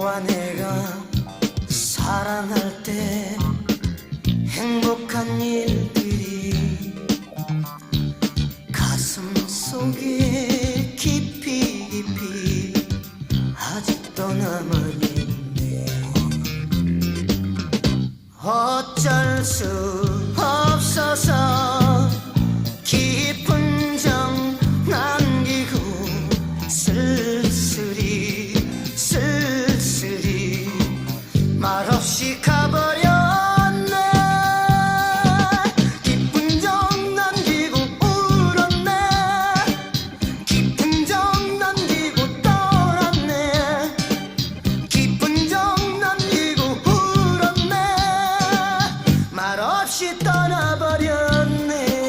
너와 내가 사랑할 때 행복한 일들이 가슴 속에 깊이 깊이 아직도 남아있네 어쩔 수 말없이 가버렸네. 기쁜 정 남기고 울었네. 기쁜 정 남기고 떠났네. 기쁜 정 남기고 울었네. 말없이 떠나버렸네.